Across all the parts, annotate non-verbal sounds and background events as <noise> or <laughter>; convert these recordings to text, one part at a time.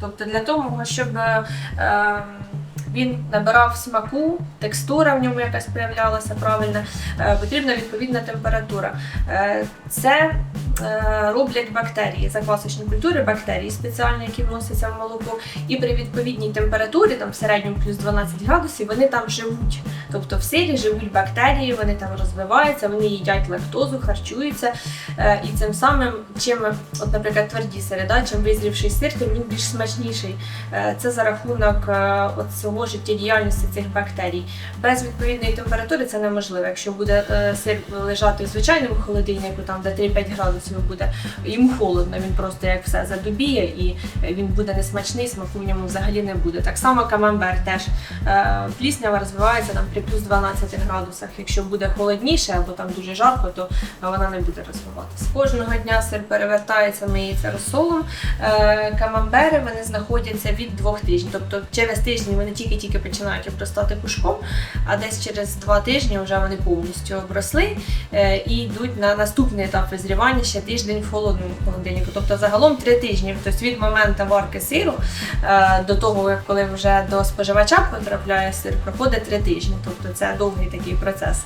Тобто для того, щоб е, е, він набирав смаку, текстура в ньому якась проявлялася правильно, е, потрібна відповідна температура. Е, Це роблять бактерії, заквасочні культури, бактерії спеціальні, які вносяться в молоко. І при відповідній температурі, там в середньому плюс 12 градусів, вони там живуть. Тобто в сирі живуть бактерії, вони там розвиваються, вони їдять лактозу, харчуються. Е, І цим самим, чим, от, наприклад, тверді сири, чим визрівший сир, тим він більш смачніший. Е, Це за рахунок е, от цього життєдіяльності цих бактерій. Без відповідної температури це неможливо. Якщо буде сир лежати в звичайному холодильнику, там де 3-5 градусів буде, йому холодно, він просто як все задубіє і він буде несмачний, смаку в ньому взагалі не буде. Так само камамбер теж пліснява розвивається там при плюс 12 градусах. Якщо буде холодніше або там дуже жарко, то вона не буде розвиватися. Кожного дня сир перевертається, миється розсолом. Е, камамбери вони знаходяться від двох тижнів. Тобто через тиждень вони тільки-тільки починають обростати пушком, а десь через два тижні вже вони повністю обросли е, і йдуть на наступний етап визрівання ще тиждень в холодному холодильнику. Тобто загалом три тижні. Тобто від моменту варки сиру е, до того, коли вже до споживача потрапляє сир, проходить три тижні. Тобто це довгий такий процес,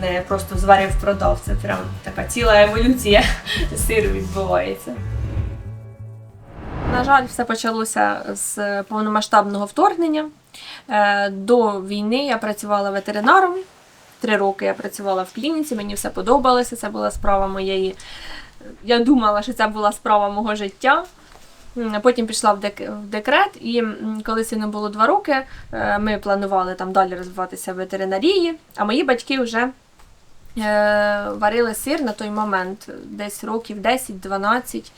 не просто зварив продав. Це прям така ціла еволюція <laughs> сиру відбувається. На жаль, все почалося з повномасштабного вторгнення. Е, До війни я працювала ветеринаром. Три роки я працювала в клініці, мені все подобалося. Це була справа моєї. Я думала, що це була справа мого життя. Потім пішла в, дек- в декрет, і коли сину було два роки, е, ми планували там далі розвиватися в ветеринарії, а мої батьки вже е, варили сир на той момент, десь років 10-12.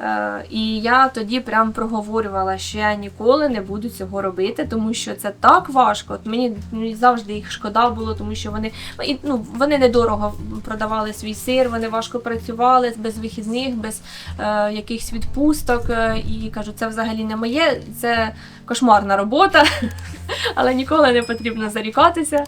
Е, І я тоді прям проговорювала, що я ніколи не буду цього робити, тому що це так важко. От мені, завжди їх шкода було, тому що вони ну, вони недорого продавали свій сир, вони важко працювали без вихідних, без е, якихось відпусток. е, І кажу, це взагалі не моє, це кошмарна робота, <laughs> але ніколи не потрібно зарікатися,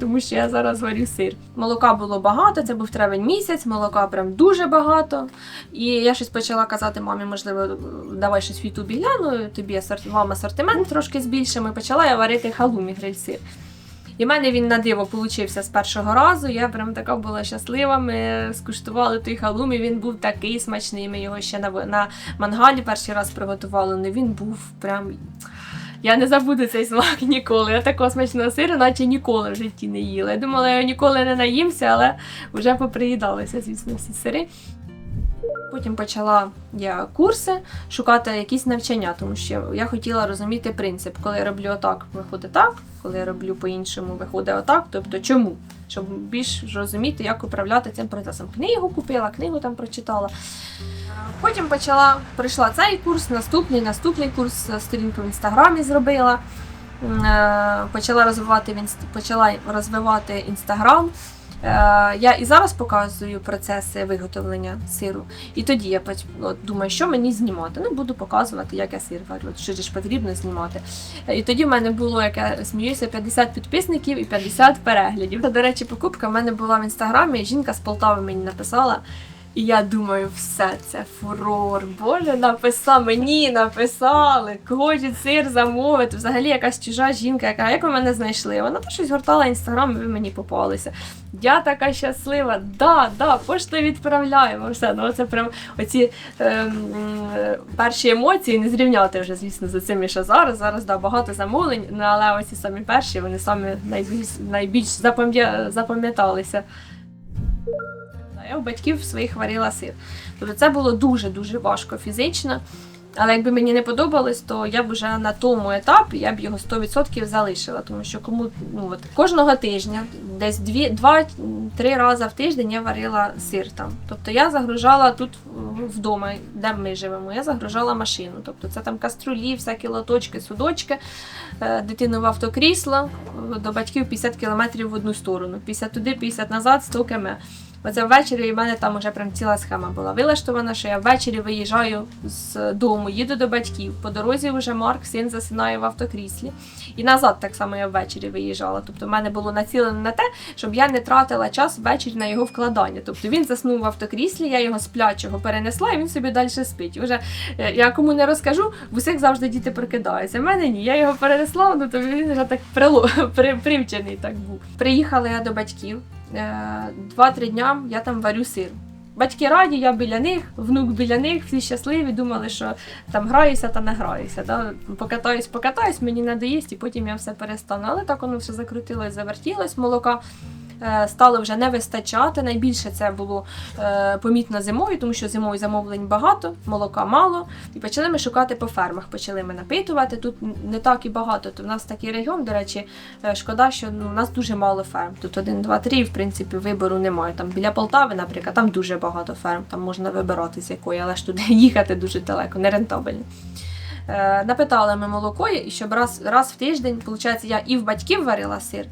тому що я зараз варю сир. Молока було багато, це був травень місяць, молока прям дуже багато. І я щось почала казати мамі, можливо, давай щось в Ютубі гляну, тобі вам асортимент трошки збільшимо. І почала я варити халумі гриль-сир. І в мене він на диво получився з першого разу. Я прям така була щаслива. Ми скуштували той халумі, він був такий смачний. Ми його ще на, на мангалі перший раз приготували. Ну він був прям. Я не забуду цей смак <laughs> ніколи. Я такого смачного сиру, наче ніколи в житті не їла. Я думала, я ніколи не наїмся, але вже поприїдалися, звісно, всі сири. Потім почала я курси шукати якісь навчання, тому що я хотіла розуміти принцип, коли я роблю отак, виходить так, коли я роблю по-іншому, виходить отак. Тобто чому? Щоб більш розуміти, як управляти цим процесом. Книгу купила, книгу там прочитала. Потім почала пройшла цей курс, наступний, наступний курс, сторінку в інстаграмі зробила. Е, Почала розвивати почала розвивати інстаграм. Е, Я і зараз показую процеси виготовлення сиру. І тоді я от, думаю, що мені знімати. Ну, буду показувати, як я сир варю. Що ж потрібно знімати. Е, І тоді в мене було, як я сміюся, 50 підписників і 50 переглядів. До речі, покупка в мене була в інстаграмі. Жінка з Полтави мені написала. І я думаю, все це фурор. Боже, написав мені, написали, хочуть сир замовити. Взагалі якась чужа жінка, яка як ви мене знайшли? Вона то щось гортала інстаграм, і ви мені попалися. Я така щаслива, да, да, поштою відправляємо. Все, ну це прям оці е, перші емоції не зрівняти вже, звісно, за цими, що зараз. Зараз да, багато замовлень, ну, але оці самі перші, вони самі найбільш, найбільш запам'я- запам'яталися. Я у батьків своїх варила сир. Тобто це було дуже-дуже важко фізично. Але якби мені не подобалось, то я б вже на тому етапі я б його 100% залишила. Тому що кому ну от кожного тижня, десь дві, два-три рази в тиждень я варила сир там. Тобто я загружала тут е, вдома, де ми живемо, я загружала машину. Тобто це там каструлі, всякі лоточки, судочки, е, дитину в автокрісло, е, до батьків 50 кілометрів в одну сторону, 50 туди, 50 назад, 100 км. Оце ввечері в мене там вже прям ціла схема була вилаштована, що я ввечері виїжджаю з дому, їду до батьків. По дорозі вже Марк, син засинає в автокріслі. І назад так само я ввечері виїжджала. Тобто в мене було націлено на те, щоб я не тратила час ввечері на його вкладання. Тобто він заснув в автокріслі, я його сплячого перенесла, і він собі далі спить. Уже е, я кому не розкажу, в усіх завжди діти прокидаються. В мене ні. Я його перенесла, ну то він вже так прило, <laughs> при, привчений так був. Приїхала я до батьків. Е, Два-три дня я там варю сир. Батьки раді, я біля них, внук біля них, всі щасливі, думали, що там граюся та не граюся. Да? Покатаюсь, покатаюсь, мені надоїсть, і потім я все перестану. Але так воно все закрутилось, завертілось молока. Е, Стало вже не вистачати. Найбільше це було е, помітно зимою, тому що зимою замовлень багато, молока мало. І почали ми шукати по фермах. Почали ми напитувати. Тут не так і багато. То в нас такий регіон, до речі, е, шкода, що ну, у нас дуже мало ферм. Тут один, два, три, в принципі, вибору немає. Там біля Полтави, наприклад, там дуже багато ферм, там можна вибирати з якої, але ж туди <laughs> їхати дуже далеко, нерентабельно. Е, напитали ми молоко, і щоб раз, раз в тиждень, виходить, я і в батьків варила сир,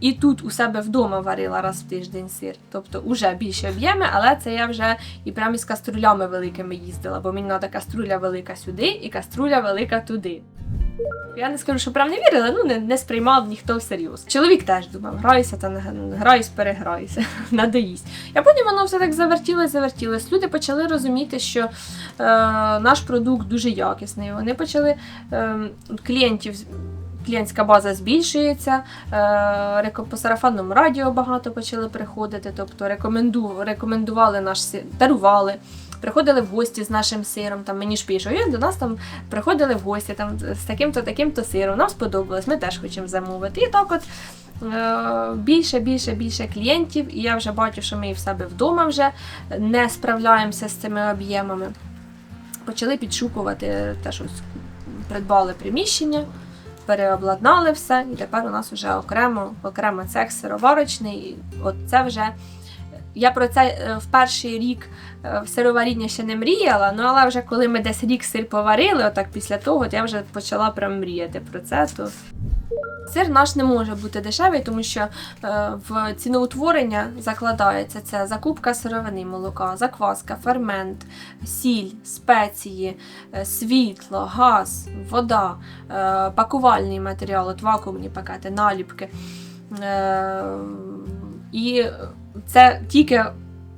і тут у себе вдома варила раз в тиждень сир. Тобто вже більше об'єми, але це я вже і прямо із каструлями великими їздила, бо мені треба каструля велика сюди і каструля велика туди. Я не скажу, що прям не вірила, ну не, не сприймав ніхто всерйоз. Чоловік теж думав, граюся та не граюсь, переграюся, <laughs> надоїсть. А потім воно все так завертілось, завертілось. Люди почали розуміти, що е, наш продукт дуже якісний. Вони почали е, клієнтів. Клієнтська база збільшується, е, по сарафанному радіо багато почали приходити, тобто рекоменду, рекомендували наш сир, дарували, приходили в гості з нашим сиром. Там мені ж пишуть, «Ой, до нас там приходили в гості там, з таким-то таким-то сиром. Нам сподобалось, ми теж хочемо замовити. І так от е, більше, більше, більше клієнтів, і я вже бачу, що ми і в себе вдома вже не справляємося з цими об'ємами. Почали підшукувати те, що придбали приміщення, переобладнали все, і тепер у нас вже окремо, окремо цех сироварочний. І От це вже. Я про це е, в перший рік е, в сироваріння ще не мріяла, ну але вже коли ми десь рік сир поварили, отак після того, от я вже почала прям мріяти про це. То Сир наш не може бути дешевий, тому що е, в ціноутворення закладається це закупка сировини молока, закваска, фермент, сіль, спеції, е, світло, газ, вода, е, пакувальний матеріал, от вакуумні пакети, наліпки. І це тільки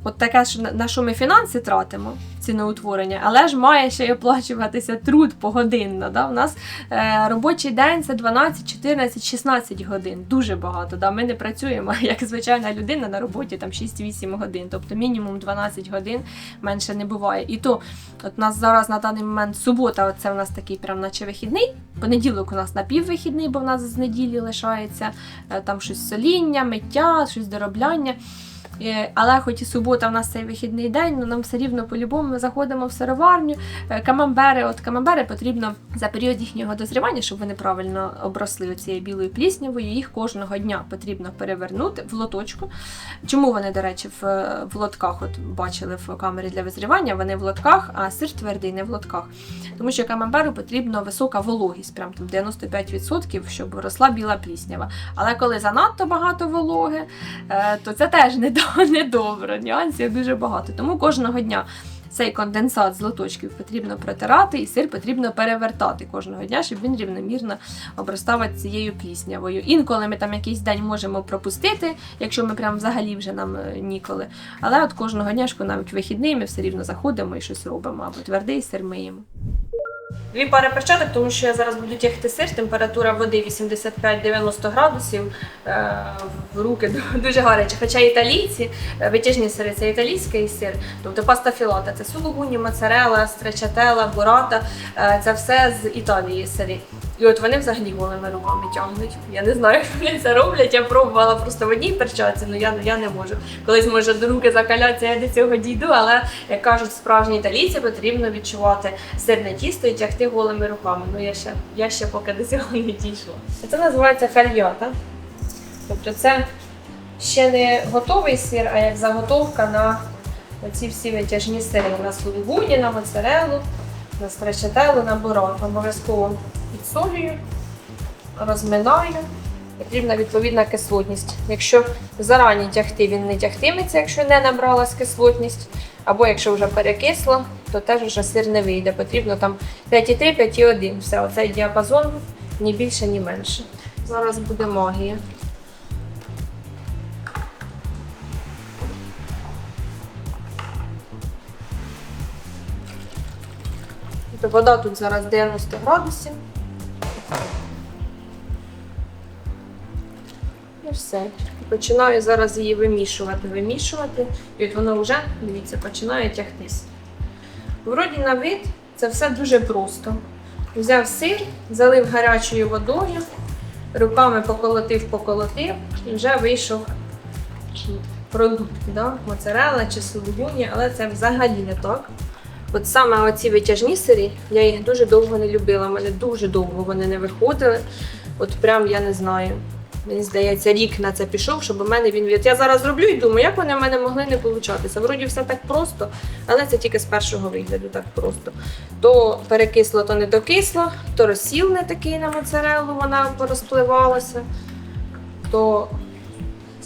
от таке, на що ми фінанси тратимо, ціноутворення, але ж має ще й оплачуватися труд погодинно. Да? У нас е, робочий день це 12, 14, 16 годин. Дуже багато. Да? Ми не працюємо <laughs> як звичайна людина на роботі там 6-8 годин, тобто мінімум 12 годин менше не буває. І то от у нас зараз на даний момент субота, це у нас такий прям наче вихідний. Понеділок у нас напіввихідний, бо в нас з неділі лишається е, там щось соління, миття, щось доробляння. Е, Але хоч і субота в нас цей вихідний день, ну нам все рівно по-любому заходимо в сироварню. Е, Камамбери, от камамбери потрібно за період їхнього дозрівання, щоб вони правильно обросли цією білою пліснявою. Їх кожного дня потрібно перевернути в лоточку. Чому вони, до речі, в, в лотках, от бачили в камері для визрівання, вони в лотках, а сир твердий не в лотках. Тому що камамберу потрібна висока вологість, прям там 95%, щоб росла біла пліснява. Але коли занадто багато вологи, е, то це теж не до- <laughs> недобре. Нюансів дуже багато. Тому кожного дня цей конденсат з лоточків потрібно протирати, і сир потрібно перевертати кожного дня, щоб він рівномірно обростав цією пліснявою. Інколи ми там якийсь день можемо пропустити, якщо ми прям взагалі вже нам е, ніколи. Але от кожного дня, навіть вихідний, ми все рівно заходимо і щось робимо, або твердий сир миємо. Дві пари перчаток, тому що я зараз буду тягти сир, температура води 85-90 градусів, е, в руки <laughs> дуже гаряче. Хоча італійці, е, витяжні сири це італійський сир, тобто паста філата, це сулугуні, моцарела, стречателла, бурата, е, це все з Італії сири. І от вони взагалі голими руками тягнуть. Я не знаю, <laughs> як вони це роблять. Я пробувала просто в одній перчатці, але я, я не можу. Колись може до руки закаляться, я до цього дійду, але як кажуть справжні італійці, потрібно відчувати сирне тісто і тягти голими руками. Ну я ще, я ще поки до цього не дійшла. Це називається фальйота. Тобто це ще не готовий сир, а як заготовка на ці всі витяжні сири. На сулугуні, на моцарелу, на страчателу, на бурон. Обов'язково підсолюю, розминаю потрібна відповідна кислотність. Якщо зарані тягти, він не тягтиметься, якщо не набралась кислотність. Або якщо вже перекисло, то теж вже сир не вийде. Потрібно там 5,3, 5,1. Все, оцей діапазон ні більше, ні менше. Зараз буде магія. Тобто Вода тут зараз 90 градусів. І все. Починаю зараз її вимішувати, вимішувати, і от воно вже, дивіться, починає тягтись. Вроді на вид це все дуже просто. Взяв сир, залив гарячою водою, руками поколотив, поколотив, і вже вийшов продукт, да? моцарелла чи сулугуні, але це взагалі не так. От саме оці витяжні сирі, я їх дуже довго не любила. У мене дуже довго вони не виходили. От прям я не знаю. Мені здається, рік на це пішов, щоб у мене він від. Я зараз роблю і думаю, як вони в мене могли не получатися. Вроді все так просто, але це тільки з першого вигляду так просто. То перекисло, то не докисло, то розсіл не такий на моцареллу, вона порозпливалася, то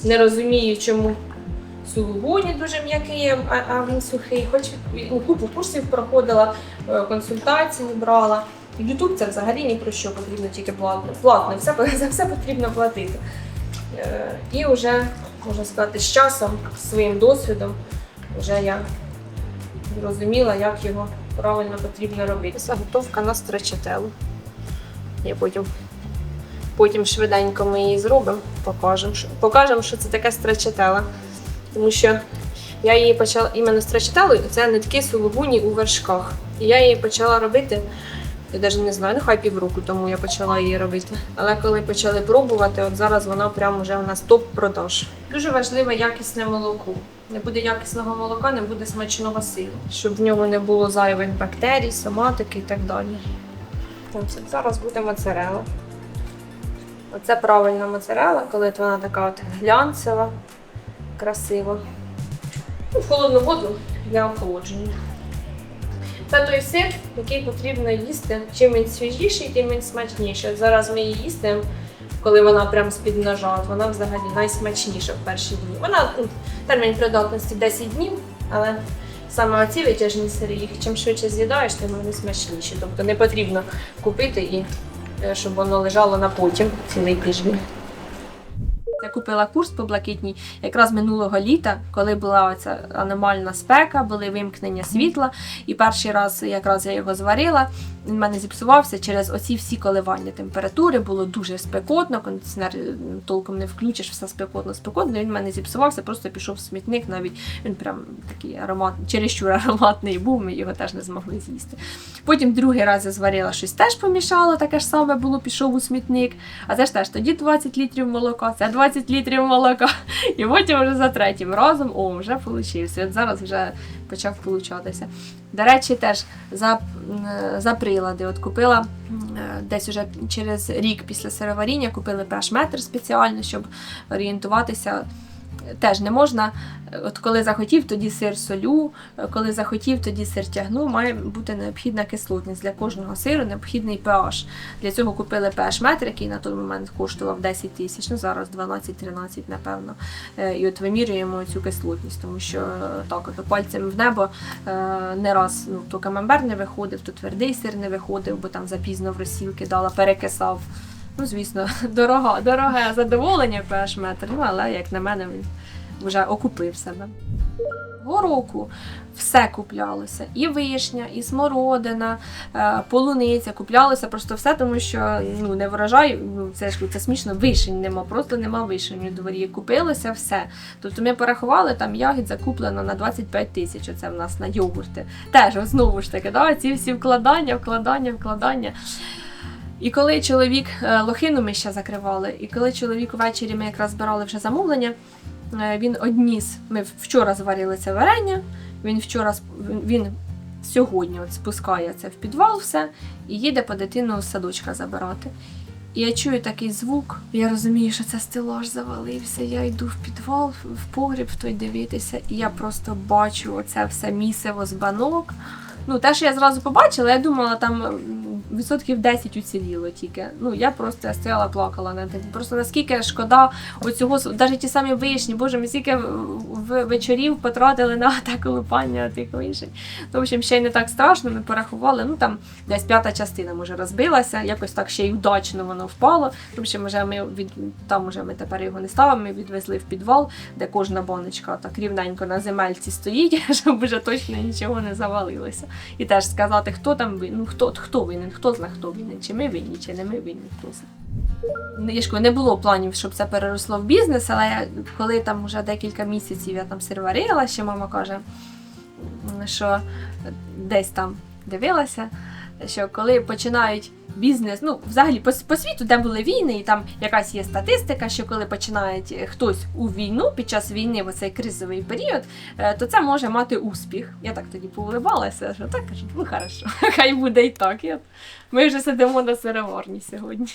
не розумію, чому сулугуні дуже м'який, а, а він сухий. Хоч ну, купу курсів проходила, е, консультації брала. Ютуб це взагалі ні про що потрібно тільки платно. Платно, все, <laughs> за все потрібно платити. Е, І вже, можна сказати, з часом, своїм досвідом, вже я зрозуміла, як його правильно потрібно робити. Заготовка на страчателу. Я потім, потім швиденько ми її зробимо, покажемо, покажемо, що це таке страчатела. Тому що я її почала іменно страчателою, це нитки сулугуні у вершках. І я її почала робити. Я навіть не знаю, нехай півроку тому я почала її робити. Але коли почали пробувати, от зараз вона прямо вже у нас топ-продаж. Дуже важливе якісне молоко. Не буде якісного молока, не буде смачного сиру, щоб в ньому не було зайвих бактерій, соматики і так далі. Це зараз буде моцарела. Оце правильна моцарела, коли вона така от глянцева, красива. Ну, в холодну воду для охолодження. Це той сир, який потрібно їсти. Чим він свіжіший, тим він смачніший. Зараз ми її їстимо, коли вона прям з-під ножа, вона взагалі найсмачніша в перші дні. Вона ну, термін придатності 10 днів, але саме оці витяжні сири, їх чим швидше з'їдаєш, тим вони смачніші. Тобто не потрібно купити і е, щоб воно лежало на потім цілий тиждень. Я купила курс по блакитній якраз минулого літа, коли була оця аномальна спека, були вимкнення світла. І перший раз якраз я його зварила. Він в мене зіпсувався через оці всі коливання температури. Було дуже спекотно, кондиціонер е, толком не включиш, все спекотно, спекотно. Він в мене зіпсувався, просто пішов в смітник. Навіть він прям такий аромат, чересчур ароматний був. Ми його теж не змогли з'їсти. Потім другий раз я зварила щось теж помішала, таке ж саме було, пішов у смітник. А це ж теж тоді 20 літрів молока, це 20 літрів молока. І потім вже за третім разом, о, вже получився. От зараз вже почав получатися. До речі, теж за, за прилади. От купила е, десь уже через рік після сироваріння, купили pH-метр спеціально, щоб орієнтуватися. Теж не можна, от коли захотів, тоді сир солю, коли захотів, тоді сир тягну. Має бути необхідна кислотність. Для кожного сиру необхідний pH. Для цього купили pH-метр, який на той момент коштував 10 тисяч, ну зараз 12-13, напевно. Е, І от вимірюємо цю кислотність, тому що е, так, от пальцем в небо е, не раз ну, то камамбер не виходив, то твердий сир не виходив, бо там запізно в розсіл кидала, перекисав. Ну, звісно, <laughs> дорога, дороге задоволення pH метр, ну але як на мене, він вже окупив себе. Гороку все куплялося. І вишня, і смородина, е, полуниця. Куплялося просто все, тому що ну, не врожай, ну це ж це смішно, вишень нема, просто нема вишень у дворі. Купилося все. Тобто ми порахували, там ягід закуплено на 25 тисяч. Оце в нас на йогурти. Теж знову ж таки, да, ці всі вкладання, вкладання, вкладання. І коли чоловік е, лохину ми ще закривали, і коли чоловік ввечері ми якраз збирали вже замовлення, е, він одніс. Ми вчора зварили це варення. Він вчора він- сьогодні от спускає це в підвал все і їде по дитину з садочка забирати. І я чую такий звук. Я розумію, що це стелаж завалився. Я йду в підвал, в погріб в той дивитися, і я просто бачу оце все місиво з банок. Ну, те, що я зразу побачила, я думала, там відсотків 10 уціліло тільки. Ну я просто стояла, плакала на тим. Просто наскільки шкода оцього, навіть ті самі вишні, боже, ми скільки в- вечорів потратили на <laughs> те колупання тих вишень. Ну, в общем, ще й не так страшно, ми порахували. Ну там десь п'ята частина може розбилася, якось так ще й удачно воно впало. В общем, вже ми від там уже ми тепер його не ставимо. Ми відвезли в підвал, де кожна баночка так рівненько на земельці стоїть, <laughs> щоб вже точно нічого не завалилося. І теж сказати, хто там ну хто, хто винен, хто зна, хто винен, чи ми винні, чи не ми винні, хто зна. Ну, Я ж не було планів, щоб це переросло в бізнес, але я, коли там вже декілька місяців я там серварила, ще мама каже, що десь там дивилася, що коли починають бізнес, ну взагалі по, по світу, де були війни, і там якась є статистика, що коли починають е, хтось у війну під час війни, в цей кризовий період, е, то це може мати успіх. Я так тоді поуливалася, що так кажу, ну хорошо, <laughs> хай буде і так. Ми вже сидимо на сироварні сьогодні.